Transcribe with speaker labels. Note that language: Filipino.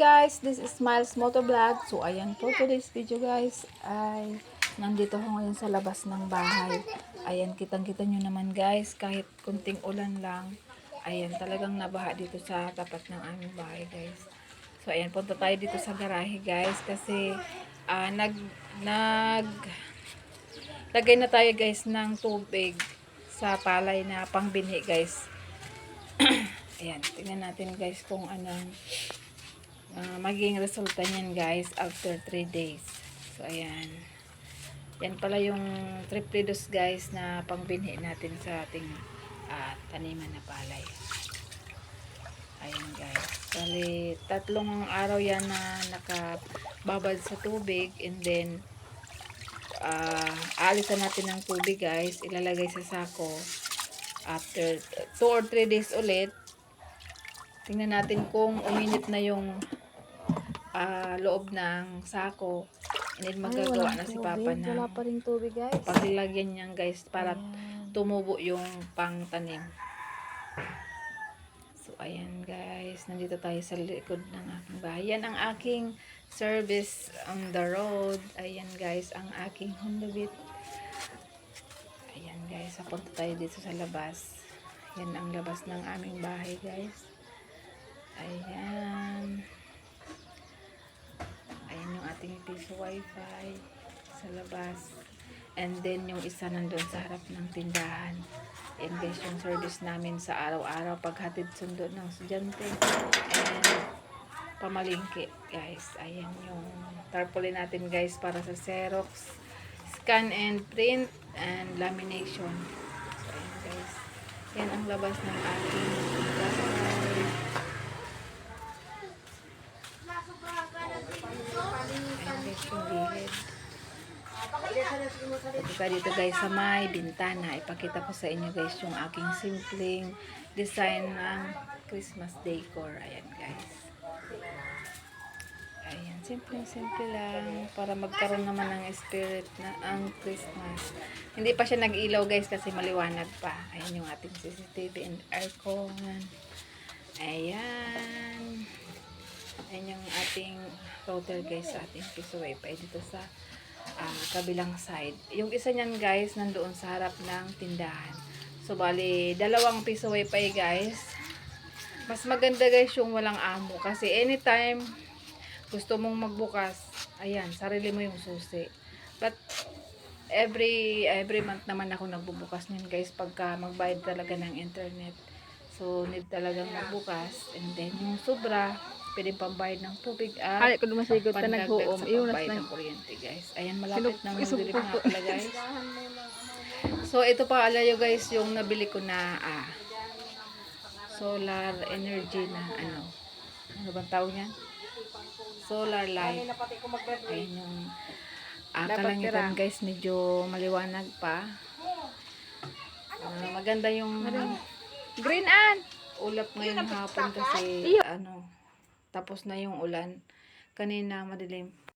Speaker 1: guys, this is Smiles Motovlog. So ayan po today's video guys ay nandito ako ngayon sa labas ng bahay. Ayan, kitang-kita nyo naman guys, kahit kunting ulan lang. Ayan, talagang nabaha dito sa tapat ng aming bahay guys. So ayan, punta tayo dito sa garahe guys kasi ah, nag nag lagay na tayo guys ng tubig sa palay na pangbinhi guys. Ayan, tingnan natin guys kung anong ah, magiging resulta niyan guys after 3 days. So, ayan. Yan pala yung triple dose guys na pangbinhi natin sa ating ah, taniman na palay. Ayan guys. Bali, tatlong araw yan na nakababad sa tubig and then ah aalisan natin ng tubig guys. Ilalagay sa sako. After 2 or 3 days ulit, tingnan natin kung uminit na yung ah, loob ng sako. And then magagawa na si Papa na
Speaker 2: Wala pa rin tubig, guys.
Speaker 1: paglagyan niyan guys para
Speaker 2: Ayan.
Speaker 1: tumubo yung pangtanim. So, ayan guys. Nandito tayo sa likod ng aking bahay. Yan ang aking service on the road. Ayan guys, ang aking Honda Beat. Ayan guys, papunta tayo dito sa labas. Yan ang labas ng aming bahay guys. Ayan. Ayan yung ating piso wifi sa labas. And then yung isa nandun sa harap ng tindahan. Ayan guys yung service namin sa araw-araw paghatid sundo ng estudyante. And pamalingki guys. Ayan yung tarpaulin natin guys para sa Xerox, scan and print, and lamination. So ayan guys. Yan ang labas ng ating bahay. Ayan guys yung gilid. Diba dito guys sa may bintana, ipakita ko sa inyo guys yung aking simpleng design ng Christmas decor. Ayan guys. Ayan, simpleng simple lang para magkaroon naman ng spirit na ang Christmas. Hindi pa siya nag-ilaw guys kasi maliwanag pa. Ayan yung ating CCTV and aircon. Ayan. Ayan yung ating router guys sa ating piso wifi dito sa ah, kabilang side. Yung isa niyan guys, nandoon sa harap ng tindahan. So, bali, dalawang piso wifi guys. Mas maganda guys yung walang amo. Kasi anytime gusto mong magbukas, ayan, sarili mo yung susi. But, every every month naman ako nagbubukas niyan guys pagka magbayad talaga ng internet. So, need talagang magbukas. And then, yung sobra, pwede pambayad ng tubig at
Speaker 2: Hali ko dumasigot ka naghuom. na
Speaker 1: ng kuryente guys. Ayan, malapit na magdilim
Speaker 2: po.
Speaker 1: nga pala guys. So, ito pa alayo guys, yung nabili ko na ah, solar energy na ano. Ano bang tawag niyan? Solar light. Ayan yung ah, kalangitan guys, medyo maliwanag pa. Ah, maganda yung
Speaker 2: Green an!
Speaker 1: ulap ngayong hapon kasi ano, tapos na yung ulan. Kanina madilim.